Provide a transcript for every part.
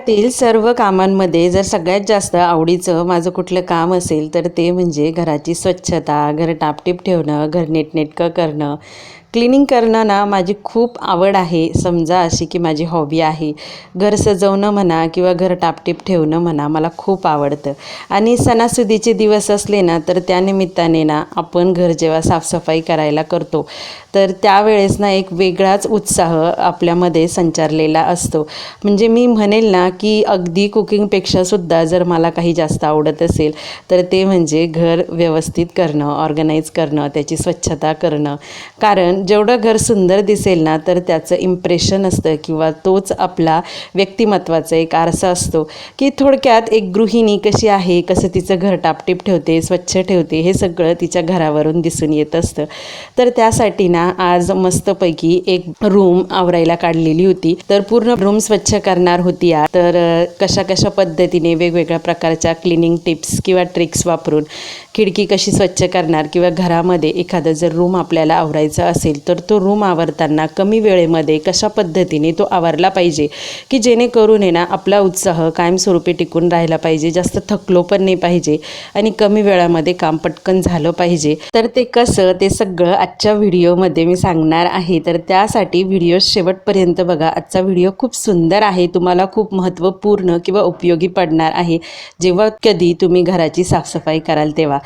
घरातील सर्व कामांमध्ये जर सगळ्यात जास्त आवडीचं माझं कुठलं काम असेल तर ते म्हणजे घराची स्वच्छता घर टापटीप ठेवणं घर नीटनेटकं करणं क्लिनिंग करणं ना माझी खूप आवड आहे. समजा अशी की माझी हॉबी आहे. घर सजवणं म्हणा किंवा घर टापटीप ठेवणं म्हणा मला खूप आवडतं. आणि सणासुदीचे दिवस असले ना तर त्यानिमित्ताने ना आपण घर जेव्हा साफसफाई करायला करतो तर त्यावेळेस ना एक वेगळाच उत्साह आपल्यामध्ये संचारलेला असतो. म्हणजे मी म्हणेल ना की अगदी कुकिंगपेक्षा सुद्धा जर मला काही जास्त आवडत असेल तर ते म्हणजे घर व्यवस्थित करणं ऑर्गनाईज करणं त्याची स्वच्छता करणं. कारण जेवढं घर सुंदर दिसेल ना तर त्याचं इम्प्रेशन असतं किंवा तोच आपला व्यक्तिमत्वाचा एक आरसा असतो. की थोडक्यात एक गृहिणी कशी आहे कसं तिचं घर टापटीप ठेवते स्वच्छ ठेवते हे सगळं तिच्या घरावरून दिसून येत असतं. तर त्यासाठी ना आज मस्तपैकी एक रूम आवरायला काढलेली होती. तर पूर्ण रूम स्वच्छ करणार होती तर कशा कशा पद्धतीने वेगवेगळ्या प्रकारच्या क्लिनिंग टिप्स किंवा ट्रिक्स वापरून खिडकी कशी स्वच्छ करणार किंवा घरामध्ये एखादं जर रूम आपल्याला आवरायचं असेल तर तो रूम आवरताना कमी वेळेमध्ये कशा पद्धतीने तो आवरला पाहिजे? की जेणेकरून आहे ना आपला उत्साह कायमस्वरूपी टिकून राहिला पाहिजे जास्त थकलो पण नाही पाहिजे आणि कमी वेळामध्ये काम पटकन झालं पाहिजे? तर ते कसं ते सगळं आजच्या व्हिडिओमध्ये मी सांगणार आहे. तर त्यासाठी व्हिडिओ शेवटपर्यंत बघा. आजचा व्हिडिओ खूप सुंदर आहे. तुम्हाला खूप महत्त्वपूर्ण किंवा उपयोगी पडणार आहे. जेव्हा कधी तुम्ही घराची साफसफाई कराल तेव्हा.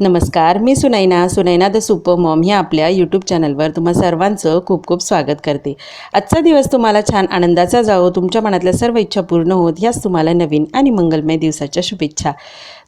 नमस्कार. मी Sunaina. Sunaina the super mom ह्या आपल्या यूट्यूब चॅनलवर तुम्हा सर्वांचं खूप खूप स्वागत करते. आजचा दिवस तुम्हाला छान आनंदाचा जावो तुमच्या मनातल्या सर्व इच्छा पूर्ण होत याच तुम्हाला नवीन आणि मंगलमय दिवसाच्या शुभेच्छा.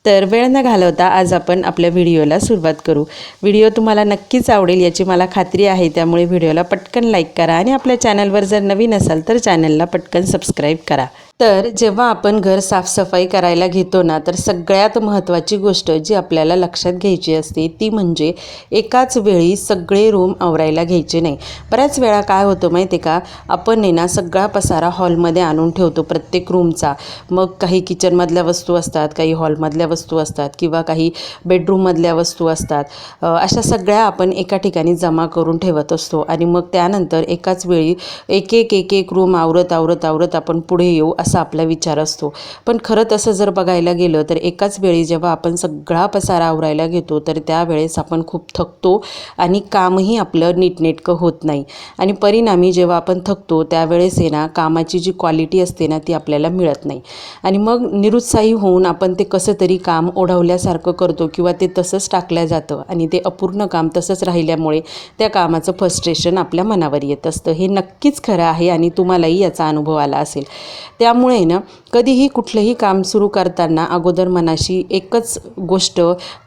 तर वेळ न घालवता आज आपण आपल्या व्हिडिओला सुरुवात करू. व्हिडिओ तुम्हाला नक्कीच आवडेल याची मला खात्री आहे त्यामुळे व्हिडिओला पटकन लाईक करा आणि आपल्या चॅनलवर जर नवीन असाल तर चॅनलला पटकन सबस्क्राईब करा. तर जेव्हा आपण घर साफसफाई करायला घेतो ना तर सगळ्यात महत्त्वाची गोष्ट जी आपल्याला लक्षात घ्यायची असते ती म्हणजे एकाच वेळी सगळे रूम आवरायला घ्यायचे नाही. बऱ्याच वेळा काय होतं माहिती आहे का आपण आहे ना सगळा पसारा हॉलमध्ये आणून ठेवतो प्रत्येक रूमचा. मग काही किचनमधल्या वस्तू असतात काही हॉलमधल्या वस्तू असतात किंवा काही बेडरूममधल्या वस्तू असतात. अशा सगळ्या आपण एका ठिकाणी जमा करून ठेवत असतो आणि मग त्यानंतर एकाच वेळी एक एक एक एक रूम आवरत आवरत आवरत आपण पुढे येऊ असा आपला विचार असतो. पण खरं तसं जर बघायला गेलं तर एकाच वेळी जेव्हा आपण सगळा पसारा आवरायला घेतो तर त्यावेळेस आपण खूप थकतो आणि कामही आपलं नीटनेटकं होत नाही. आणि परिणामी जेव्हा आपण थकतो त्यावेळेस आहे ना कामाची जी क्वालिटी असते ना ती आपल्याला मिळत नाही. आणि मग निरुत्साही होऊन आपण ते कसं तरी काम ओढवल्यासारखं करतो किंवा ते तसंच टाकलं जातं आणि ते अपूर्ण काम तसंच राहिल्यामुळे त्या कामाचं फ्रस्ट्रेशन आपल्या मनावर येत असतं. हे नक्कीच खरं आहे आणि तुम्हालाही याचा अनुभव आला असेल. त्यामुळे त्यामुळे ना कधीही कुठलंही काम सुरू करताना अगोदर मनाशी एकच गोष्ट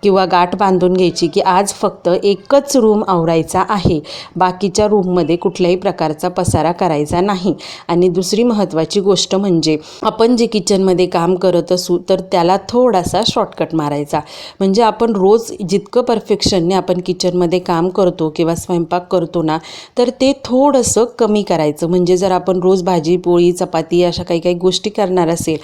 किंवा गाठ बांधून घ्यायची की आज फक्त एकच रूम आवरायचा आहे. बाकीच्या रूममध्ये कुठल्याही प्रकारचा पसारा करायचा नाही. आणि दुसरी महत्त्वाची गोष्ट म्हणजे आपण जे किचनमध्ये काम करत असू तर त्याला थोडासा शॉर्टकट मारायचा. म्हणजे आपण रोज जितकं परफेक्शनने आपण किचनमध्ये काम करतो किंवा स्वयंपाक करतो ना तर ते थोडंसं कमी करायचं. म्हणजे जर आपण रोज भाजी पोळी चपाती अशा काही काही गोष्टी करणार असेल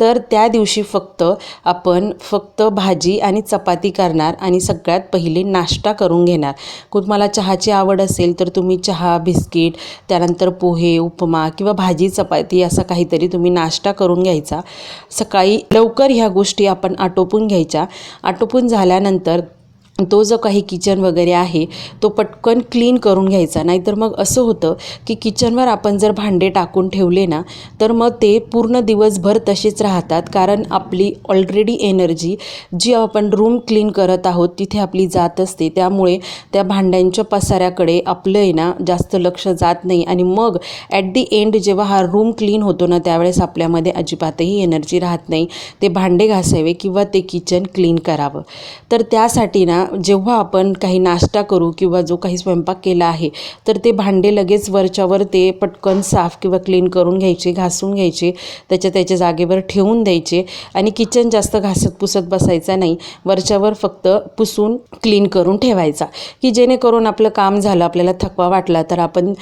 तर त्या दिवशी फक्त आपण फक्त भाजी आणि चपाती करणार आणि सगळ्यात पहिले नाश्ता करून घेणार. तुम्हाला चहाची आवड असेल तर तुम्ही चहा बिस्किट त्यानंतर पोहे उपमा किंवा भाजी चपाती असा काहीतरी तुम्ही नाश्ता करून घ्यायचा. सकाळी लवकर ह्या गोष्टी आपण आटोपून घ्यायच्या. आटोपून झाल्यानंतर तो जो काही किचन वगैरे आहे तो पटकन क्लीन करून घ्यायचा. नाहीतर मग असं होतं की किचनवर आपण जर भांडे टाकून ठेवले ना तर मग ते पूर्ण दिवसभर तसेच राहतात. कारण आपली ऑलरेडी एनर्जी जी आपण रूम क्लीन करत आहोत तिथे आपली जात असते. त्यामुळे त्या भांड्यांच्या पसाऱ्याकडे आपलं आहे ना जास्त लक्ष जात नाही. आणि मग ॲट दी एंड जेव्हा हा रूम क्लीन होतो ना त्यावेळेस आपल्यामध्ये अजिबातही एनर्जी राहत नाही. ते भांडे घासावे किंवा ते किचन क्लीन करावं. तर त्यासाठी ना जेव्हा आपण काही नाश्ता करू किंवा जो काही स्वयंपाक केला आहे तर ते भांडे लगेच वरच्यावर ते पटकन साफ किंवा क्लीन करून घ्यायचे घासून घ्यायचे त्याच्या त्याच्या जागेवर ठेवून द्यायचे आणि किचन जास्त घासत पुसत बसायचा नाही. वरच्यावर फक्त पुसून क्लीन करून ठेवायचा की जेणेकरून आपलं काम झालं आपल्याला थकवा वाटला तर आपण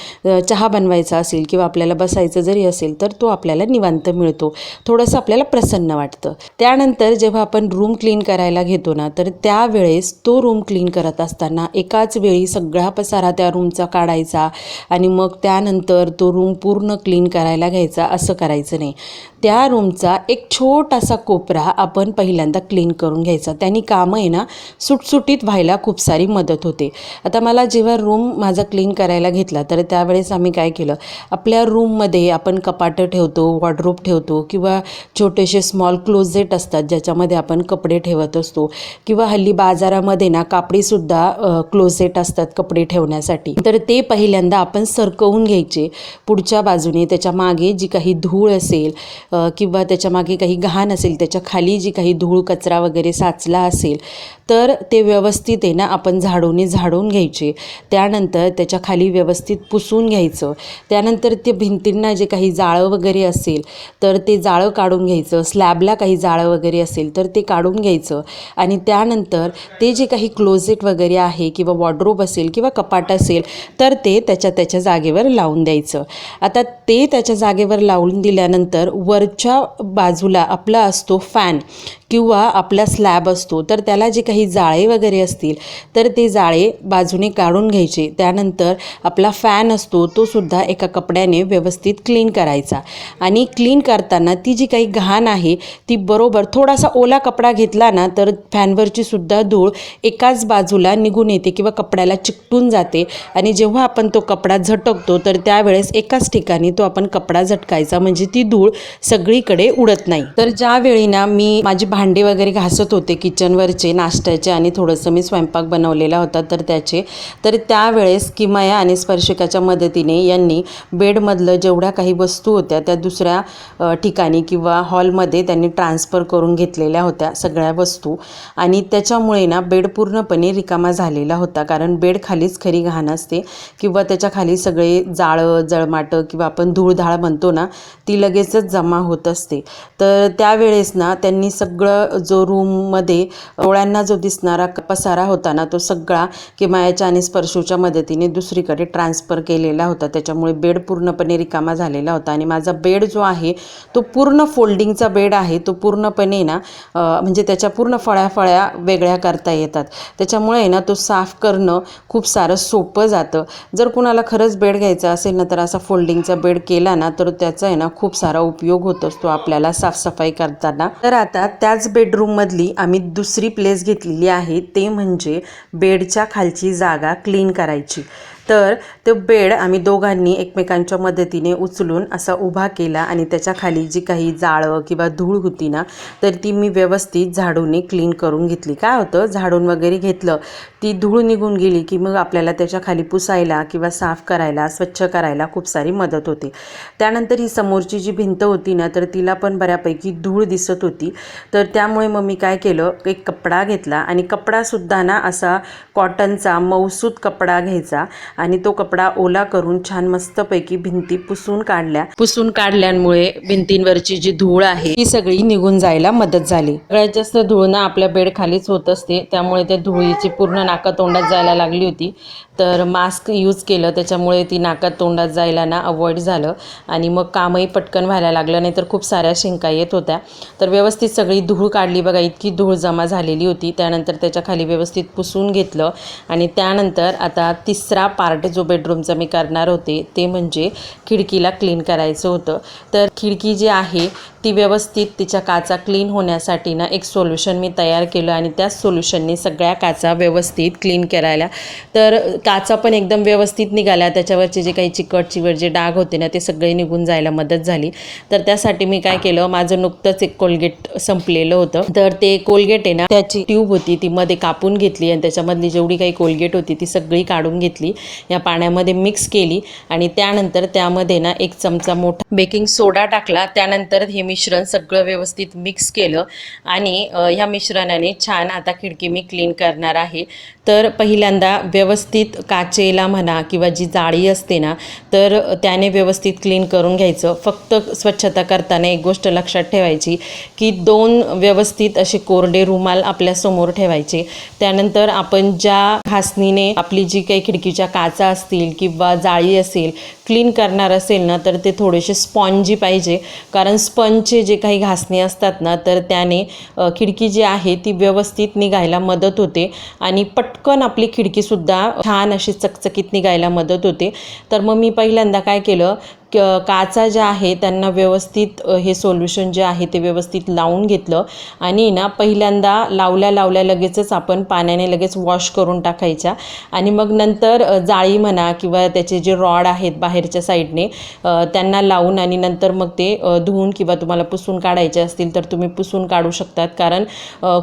चहा बनवायचा असेल किंवा आपल्याला बसायचं जरी असेल तर तो आपल्याला निवांत मिळतो. थोडंसं आपल्याला प्रसन्न वाटतं. त्यानंतर जेव्हा आपण रूम क्लीन करायला घेतो ना तर त्यावेळेस तो तो रूम क्लीन करत असताना एकाच वेळी सगळा पसारा त्या रूमचा काढायचा आणि मग त्यानंतर तो रूम पूर्ण क्लीन करायला घ्यायचा. असं करायचं नाही. त्या रूमचा एक छोटासा कोपरा आपण पहिल्यांदा क्लीन करून घ्यायचा. त्यांनी कामं आहे ना सुटसुटीत व्हायला खूप सारी मदत होते. आता मला जेव्हा रूम माझा क्लीन करायला घेतला तर त्यावेळेस आम्ही काय केलं आपल्या रूममध्ये आपण कपाटं ठेवतो वॉर्डरोब ठेवतो किंवा छोटेसे स्मॉल क्लोजेट असतात ज्याच्यामध्ये आपण कपडे ठेवत असतो किंवा हल्ली बाजारामध्ये ना कापडीसुद्धा क्लोजेट असतात कपडे ठेवण्यासाठी. तर ते पहिल्यांदा आपण सरकवून घ्यायचे पुढच्या बाजूने त्याच्यामागे जी काही धूळ असेल किंवा त्याच्यामागे काही घाण असेल त्याच्याखाली जी काही धूळ कचरा वगैरे साचला असेल तर ते व्यवस्थित आहे ना आपण झाडूने झाडून घ्यायचे. त्यानंतर त्याच्याखाली व्यवस्थित पुसून घ्यायचं. त्यानंतर ते भिंतींना जे काही जाळं वगैरे असेल तर ते जाळं काढून घ्यायचं. स्लॅबला काही जाळं वगैरे असेल तर ते काढून घ्यायचं. आणि त्यानंतर ते जे काही क्लोजेट वगैरे आहे किंवा वॉर्डरोब असेल किंवा कपाट असेल तर ते त्याच्या त्याच्या जागेवर लावून द्यायचं. आता ते त्याच्या जागेवर लावून दिल्यानंतर वरच्या बाजूला आपला असतो फॅन. किंवा आपला स्लॅब असतो तर त्याला जे काही जाळे वगैरे असतील तर ते जाळे बाजूने काढून घ्यायचे. त्यानंतर आपला फॅन असतो तो सुद्धा एका कपड्याने व्यवस्थित क्लीन करायचा. आणि क्लीन करताना ती जी काही घाण आहे ती बरोबर थोडासा ओला कपडा घेतला ना तर फॅनवरची सुद्धा धूळ एकाच बाजूला निघून येते किंवा कपड्याला चिकटून जाते. आणि जेव्हा आपण तो कपडा झटकतो तर त्यावेळेस एकाच ठिकाणी तो आपण कपडा झटकायचा. म्हणजे ती धूळ सगळीकडे उडत नाही. तर ज्या वेळी ना मी माझी भांडे वगैरे घासत होते किचनवरचे नाश्त्याचे आणि थोडंसं मी स्वयंपाक बनवलेला होता तर त्याचे. तर त्यावेळेस किमया आणि स्पर्शिकाच्या मदतीने यांनी बेडमधलं जेवढ्या काही वस्तू होत्या त्या दुसऱ्या ठिकाणी किंवा हॉलमध्ये त्यांनी ट्रान्सफर करून घेतलेल्या होत्या सगळ्या वस्तू. आणि त्याच्यामुळे ना बेड पूर्णपणे रिकामा झालेला होता कारण बेड खालीच खरी घाण असते किंवा त्याच्याखाली सगळे जाळं जळमाटं किंवा आपण धूळधाळ म्हणतो ना ती लगेचच जमा होत असते. तर त्यावेळेस ना त्यांनी सगळं जो रूममध्ये डोळ्यांना जो दिसणारा पसारा होता ना तो सगळा किमायाच्या आणि स्पर्शूच्या मदतीने दुसरीकडे ट्रान्सफर केलेला होता. त्याच्यामुळे बेड पूर्णपणे रिकामा झालेला होता. आणि माझा बेड जो आहे तो पूर्ण फोल्डिंगचा बेड आहे. तो पूर्णपणे ना म्हणजे त्याच्या पूर्ण फळ्या फळ्या वेगळ्या करता येतात. त्याच्यामुळे ना तो साफ करणं खूप सारं सोपं जातं. जर कुणाला खरंच बेड घ्यायचा असेल ना तर असा फोल्डिंगचा बेड केला ना तर त्याचा आहे ना खूप सारा उपयोग होत. असतो आपल्याला साफसफाई करताना. तर आता त्याच त्याच बेडरूममधली आम्ही दुसरी प्लेस घेतलेली आहे ते म्हणजे बेडच्या खालची जागा क्लीन करायची. तर तो बेड आम्ही दोघांनी एकमेकांच्या मदतीने उचलून असा उभा केला आणि त्याच्याखाली जी काही जाळं किंवा धूळ होती ना तर ती मी व्यवस्थित झाडूने क्लीन करून घेतली. काय होतं? झाडून वगैरे घेतलं. ती धूळ निघून गेली की मग आपल्याला त्याच्याखाली पुसायला किंवा साफ करायला स्वच्छ करायला खूप सारी मदत होते. त्यानंतर ही समोरची जी भिंत होती ना तर तिला पण बऱ्यापैकी धूळ दिसत होती. तर त्यामुळे मग मी काय केलं? एक कपडा घेतला आणि कपडासुद्धा ना असा कॉटनचा मऊसूत कपडा घ्यायचा आणि तो कपडा ओला करून छान मस्तपैकी भिंती पुसून काढल्या. पुसून काढल्यामुळे भिंतींवरची जी धूळ आहे ती सगळी निघून जायला मदत झाली. सगळ्यात जास्त धूळ ना आपल्या बेड खालीच होत असते त्यामुळे त्या धुळीची पूर्ण नाका तोंडात जायला लागली होती. तर मास्क यूज केलं त्याच्यामुळे ती नाकात तोंडात जायला ना अवॉइड झालं आणि मग कामही पटकन व्हायला लागलं नाही तर खूप साऱ्या शिंका येत होत्या. तर व्यवस्थित सगळी धूळ काढली बघा इतकी धूळ जमा झालेली होती. त्यानंतर त्याच्याखाली व्यवस्थित पुसून घेतलं आणि त्यानंतर आता तिसरा पार्ट जो बेडरूमचा मी करणार होते ते म्हणजे खिडकीला क्लीन करायचं होतं. तर खिडकी जी आहे ती व्यवस्थित तिच्या काचा क्लीन होण्यासाठी ना एक सोल्युशन मी तयार केलं आणि त्याच सोल्युशनने सगळ्या काचा व्यवस्थित क्लीन करायला. तर काचा पण एकदम व्यवस्थित निघाल्या. त्याच्यावरचे जे काही चिकट चिवट जे डाग होते ना ते सगळे निघून जायला मदत झाली. तर त्यासाठी मी काय केलं माझं नुकतंच एक कोलगेट संपलेलं होतं. तर ते कोलगेट आहे ना त्याची ट्यूब होती ती मध्ये कापून घेतली आणि त्याच्यामधली जेवढी काही कोलगेट होती ती सगळी काढून घेतली. या पाण्यामध्ये मिक्स केली आणि त्यानंतर त्यामध्ये ना एक चमचा मोठा बेकिंग सोडा टाकला. त्यानंतर हे मिश्रण सगळं व्यवस्थित मिक्स केलं आणि ह्या मिश्रणाने छान आता खिडकी मी क्लीन करणार आहे. तर पहिल्यांदा व्यवस्थित काचेला म्हणा किंवा जी जाळी असते ना तर त्याने व्यवस्थित क्लीन करून घ्यायचं. फक्त स्वच्छता करताना एक गोष्ट लक्षात ठेवायची की दोन व्यवस्थित असे कोरडे रुमाल आपल्यासमोर ठेवायचे. त्यानंतर आपण ज्या घासणीने आपली जी काही खिडकीच्या का काचा असतील किंवा जाळी असेल क्लीन करणार असेल ना तर ते थोडेसे स्पॉन्जी पाहिजे. कारण स्पंजचे जे काही घासणी असतात ना तर त्याने खिडकी जी आहे ती व्यवस्थित निघायला मदत होते. आणि पटकन आपली खिडकीसुद्धा छान अशी चकचकीत निघायला मदत होते. तर मग मी पहिल्यांदा काय केलं क- काचा ज्या आहे त्यांना व्यवस्थित हे सोल्युशन जे आहे ते व्यवस्थित लावून घेतलं. आणि ना पहिल्यांदा लावल्या लावल्या लगेचच आपण पाण्याने लगेच वॉश करून टाकायच्या. आणि मग नंतर जाळी म्हणा किंवा त्याचे जे रॉड आहेत बाहेरच्या साईडने त्यांना लावून आणि नंतर मग ते धुवून किंवा तुम्हाला पुसून काढायचे असतील तर तुम्ही पुसून काढू शकतात. कारण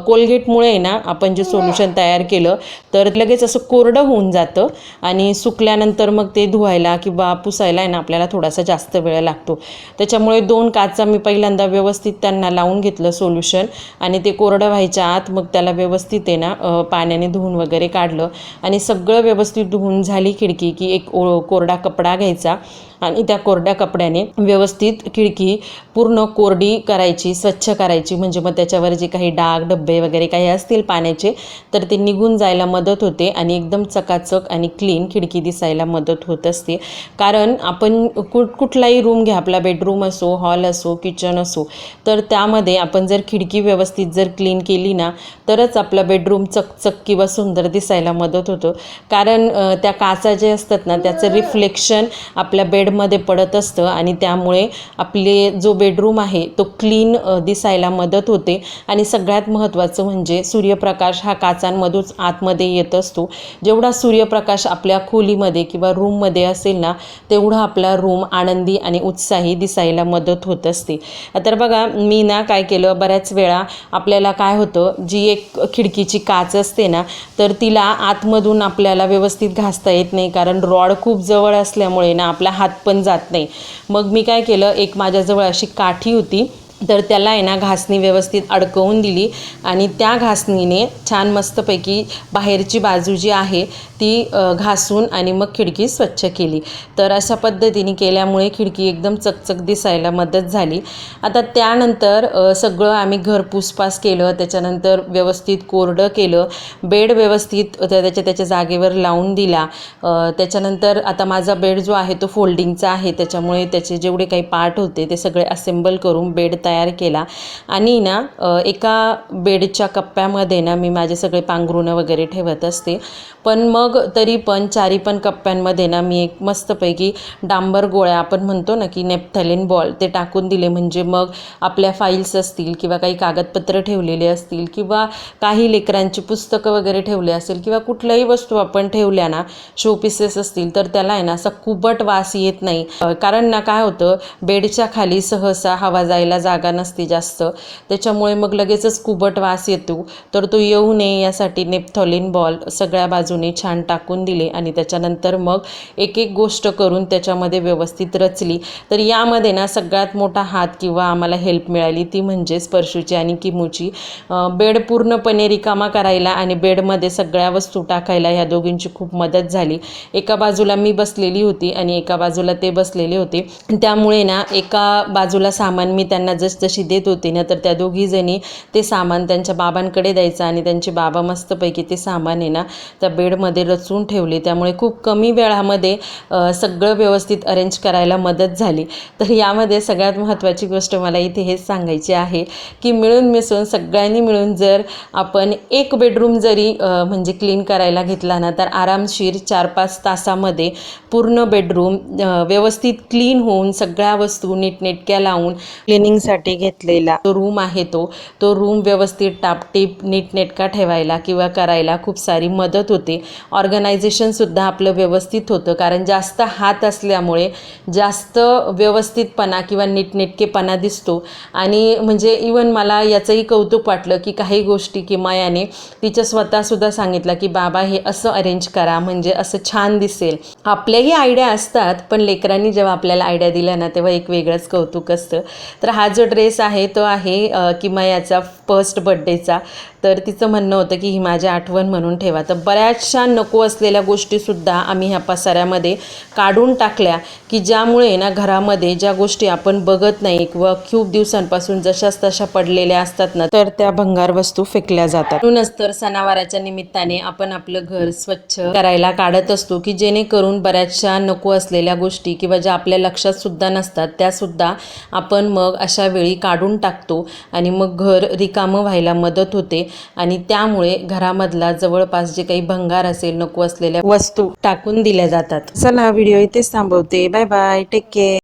कोलगेटमुळे ना आपण जे सोल्युशन तयार केलं तर लगेच असं कोरडं होऊन जातं. आणि सुकल्यानंतर मग ते धुवायला किंवा पुसायला आहे ना आपल्याला थोडासा जास्त वेळ लागतो. त्याच्यामुळे दोन काचा मी पहिल्यांदा व्यवस्थित त्यांना लावून घेतलं सोल्युशन आणि ते कोरडं व्हायच्या आत मग त्याला व्यवस्थित आहे ना पाण्याने धुवून वगैरे काढलं. आणि सगळं व्यवस्थित धुवून झाली खिडकी की एक ओ कोरडा कपडा घ्यायचा. आणि त्या कोरड्या कपड्याने व्यवस्थित खिडकी पूर्ण कोरडी करायची स्वच्छ करायची. म्हणजे मग त्याच्यावर जे काही डाग डब्बे वगैरे काही असतील पाण्याचे तर ते निघून जायला मदत होते आणि एकदम चकाचक आणि क्लीन खिडकी दिसायला मदत होत असते. कारण आपण कुठ कुठलाही रूम घ्या आपला बेडरूम असो हॉल असो किचन असो तर त्यामध्ये आपण जर खिडकी व्यवस्थित जर क्लीन केली ना तरच आपला बेडरूम चकचक किंवा सुंदर दिसायला मदत होतं. कारण त्या काचा जे असतात ना त्याचं रिफ्लेक्शन आपल्या बेड बेडमध्ये पडत असतं आणि त्यामुळे आपले जो बेडरूम आहे तो क्लीन दिसायला मदत होते. आणि सगळ्यात महत्त्वाचं म्हणजे सूर्यप्रकाश हा काचांमधूनच आतमध्ये येत असतो. जेवढा सूर्यप्रकाश आपल्या खोलीमध्ये किंवा रूममध्ये असेल ना तेवढा आपला रूम आनंदी आणि उत्साही दिसायला मदत होत असते. तर बघा मी ना काय केलं बऱ्याच वेळा आपल्याला काय होतं जी एक खिडकीची काच असते ना तर तिला आतमधून आपल्याला व्यवस्थित घासता येत नाही. कारण रॉड खूप जवळ असल्यामुळे ना आपला हात पण जात नाही. मग मी काय केलं एक माझ्याजवळ अशी काठी होती तर त्याला आहे ना घासणी व्यवस्थित अडकवून दिली आणि त्या घासणीने छान मस्तपैकी बाहेरची बाजू जी आहे ती घासून आणि मग खिडकी स्वच्छ केली. तर अशा पद्धतीने केल्यामुळे खिडकी एकदम चकचक दिसायला मदत झाली. आता त्यानंतर सगळं आम्ही घर पुसपास केलं त्याच्यानंतर व्यवस्थित कोरडं केलं बेड व्यवस्थित त्या- त्याच्या त्याच्या जागेवर लावून दिला. त्याच्यानंतर आता माझा बेड जो आहे तो फोल्डिंगचा आहे त्याच्यामुळे त्याचे जेवढे काही पार्ट होते ते सगळे असेंबल करून बेड तयार केला. आणि ना एका बेडच्या कप्प्यामध्ये ना मी माझे सगळे पांघरुणं वगैरे ठेवत असते. पण मग तरी पण चारी पण कप्प्यांमध्ये ना मी एक मस्तपैकी डांबर गोळ्या आपण म्हणतो ना की नेपथॅलिन बॉल ते टाकून दिले. म्हणजे मग आपल्या फाईल्स असतील किंवा काही कागदपत्र ठेवलेले असतील किंवा काही लेकरांची पुस्तकं वगैरे ठेवले असेल किंवा कुठल्याही वस्तू आपण ठेवल्या ना शोपीसेस असतील तर त्याला आहे ना असा कुबट वास येत नाही. कारण ना काय होतं बेडच्या खाली सहसा हवा जायला जागा नसते जास्त. त्याच्यामुळे मग लगेचच कुबट वास येतो. तर तो येऊ नये यासाठी नेपथॉलिन बॉल सगळ्या बाजूने छान टाकून दिले आणि त्याच्यानंतर मग एक एक गोष्ट करून त्याच्यामध्ये व्यवस्थित रचली. तर यामध्ये ना सगळ्यात मोठा हात किंवा आम्हाला हेल्प मिळाली ती म्हणजे स्पर्शूची आणि किमूची. बेड पूर्णपणे रिकामा करायला आणि बेडमध्ये सगळ्या वस्तू टाकायला ह्या दोघींची खूप मदत झाली. एका बाजूला मी बसलेली होती आणि एका बाजूला ते बसलेले होते. त्यामुळे ना एका बाजूला सामान मी त्यांना जसजशी देत होते. ना तर त्या दोघीजणी ते सामान त्यांच्या बाबांकडे द्यायचं आणि त्यांचे बाबा मस्तपैकी ते सामान आहे ना त्या बेडमध्ये रचून ठेवले. त्यामुळे खूप कमी वेळामध्ये सगळं व्यवस्थित अरेंज करायला मदत झाली. तर यामध्ये सगळ्यात महत्त्वाची गोष्ट मला इथे हेच सांगायची आहे की मिळून मिसळून सगळ्यांनी मिळून जर आपण एक बेडरूम जरी म्हणजे क्लीन करायला घेतला ना तर आरामशीर चार पाच तासामध्ये पूर्ण बेडरूम व्यवस्थित क्लीन होऊन सगळ्या वस्तू नीटनेटक्या लावून क्लिनिंगसाठी घेतलेला जो रूम आहे तो तो रूम व्यवस्थित टापटीप नीटनेटका ठेवायला किंवा करायला खूप सारी मदत होते. ऑर्गनायझेशनसुद्धा आपलं व्यवस्थित होतं कारण जास्त हात असल्यामुळे जास्त व्यवस्थितपणा किंवा नीटनेटकेपणा दिसतो. आणि म्हणजे इवन मला याचंही कौतुक वाटलं की काही गोष्टी किमायाने तिच्या स्वतःसुद्धा सांगितलं की बाबा हे असं अरेंज करा म्हणजे असं छान दिसेल. आपल्याही आयडिया असतात पण लेकरांनी जेव्हा आपल्याला आयडिया दिल्या ना तेव्हा एक वेगळंच कौतुक असतं. तर हा जो ड्रेस आहे तो आहे किंवा याचा फर्स्ट बड्डेचा तर तिचं म्हणणं होतं की ही माझी आठवण म्हणून ठेवा. तर बऱ्याचशा नको असलेल्या गोष्टीसुद्धा आम्ही ह्या पसाऱ्यामध्ये काढून टाकल्या की ज्यामुळे ना घरामध्ये ज्या गोष्टी आपण बघत नाही किंवा खूप दिवसांपासून जशाच तशा पडलेल्या असतात ना तर त्या भंगार वस्तू फेकल्या जातात. म्हणूनच तर सणावाराच्या निमित्ताने आपण आपलं घर स्वच्छ करायला काढत असतो की जेणेकरून बऱ्याचशा नको असलेल्या गोष्टी किंवा ज्या आपल्या लक्षात सुद्धा नसतात त्यासुद्धा आपण मग अशा वेळी काढून टाकतो आणि मग घर रिकामं व्हायला मदत होते. आणि त्यामुळे घरामधला जवळपास जे काही भंगार असेल नको असलेल्या वस्तू टाकून दिल्या जातात. चला व्हिडिओ इथेच थांबवते. Bye bye. Take care